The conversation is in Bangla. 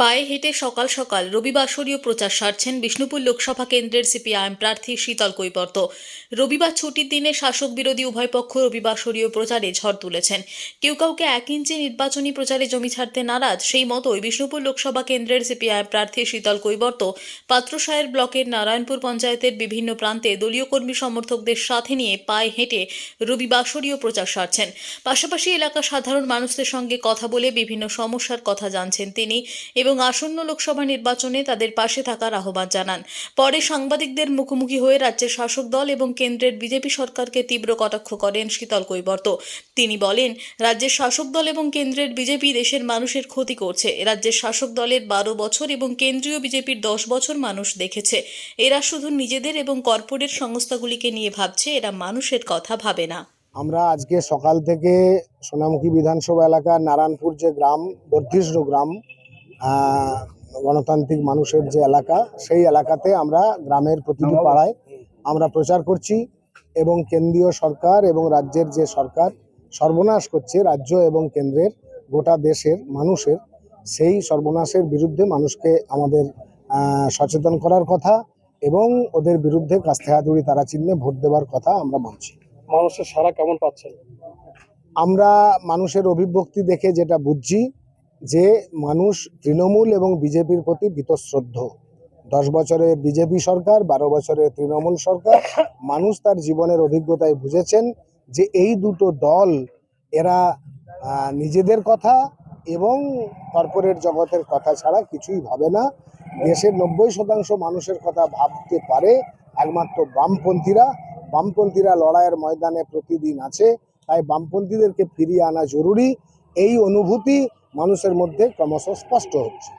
পায়ে হেঁটে সকাল সকাল রবিবাসরীয় প্রচার সারছেন বিষ্ণুপুর লোকসভা কেন্দ্রের সিপিআইএম প্রার্থী শীতল কৈবর্ত। রবিবার ছুটির দিনে শাসক বিরোধী উভয় পক্ষ রবিবাসরীয় প্রচারে ঝড় তুলেছেন। কেউ কাউকে এক ইঞ্চি নির্বাচনী প্রচারে জমি ছাড়তে নারাজ, সেই মতোই বিষ্ণুপুর লোকসভা কেন্দ্রের সিপিআইএম প্রার্থী শীতল কৈবর্ত পাত্রসায়ের ব্লকের নারায়ণপুর পঞ্চায়েতের বিভিন্ন প্রান্তে দলীয় কর্মী সমর্থকদের সাথে নিয়ে পায়ে হেঁটে রবিবাসরীয় প্রচার সারছেন। পাশাপাশি এলাকার সাধারণ মানুষদের সঙ্গে কথা বলে বিভিন্ন সমস্যার কথা জানছেন তিনি। এবং আসন্ন লোকসভা নির্বাচনে তাদের পাশে থাকার আহ্বান জানান। পরে সাংবাদিকদের মুখোমুখি হয়ে রাজ্যের শাসক দল এবং কেন্দ্রের বিজেপি সরকারকে তীব্র কটাক্ষ করেন শীতল কৈবর্ত। তিনি বলেন, রাজ্যের শাসক দল এবং কেন্দ্রের বিজেপি দেশের মানুষের ক্ষতি করছে। রাজ্যের শাসক দলের বারো বছর এবং কেন্দ্রীয় বিজেপির দশ বছর মানুষ দেখেছে। এরা শুধু নিজেদের এবং কর্পোরেট সংস্থাগুলিকে নিয়ে ভাবছে, এরা মানুষের কথা ভাবে না। আমরা আজকে সকাল থেকে সোনামুখী বিধানসভা এলাকার নারায়ণপুর যে গ্রাম বর্ধিষ্ণু গ্রাম গণতান্ত্রিক মানুষের যে এলাকা সেই এলাকাতে আমরা গ্রামের প্রতিটি পাড়ায় আমরা প্রচার করছি এবং কেন্দ্রীয় সরকার এবং রাজ্যের যে সরকার সর্বনাশ করছে রাজ্য এবং কেন্দ্রের গোটা দেশের মানুষের সেই সর্বনাশের বিরুদ্ধে মানুষকে আমাদের সচেতন করার কথা এবং ওদের বিরুদ্ধে কাস্তে হাতুড়ি তারা চিহ্নে ভোট দেওয়ার কথা আমরা বলছি মানুষের সারা কেমন পাচ্ছেন? আমরা মানুষের অভিব্যক্তি দেখে যেটা বুঝছি যে মানুষ তৃণমূল এবং বিজেপির প্রতি বীতশ্রদ্ধ। দশ বছরে বিজেপি সরকার, বারো বছরে তৃণমূল সরকার, মানুষ তার জীবনের অভিজ্ঞতায় বুঝেছেন যে এই দুটো দল এরা নিজেদের কথা এবং কর্পোরেট জগতের কথা ছাড়া কিছুই ভাবে না। দেশের নব্বই শতাংশ মানুষের কথা ভাবতে পারে একমাত্র বামপন্থীরা। বামপন্থীরা লড়াইয়ের ময়দানে প্রতিদিন আছে, তাই বামপন্থীদেরকে ফিরিয়ে আনা জরুরি। এই অনুভূতি মানুষের মধ্যে ক্রমশ স্পষ্ট হচ্ছে।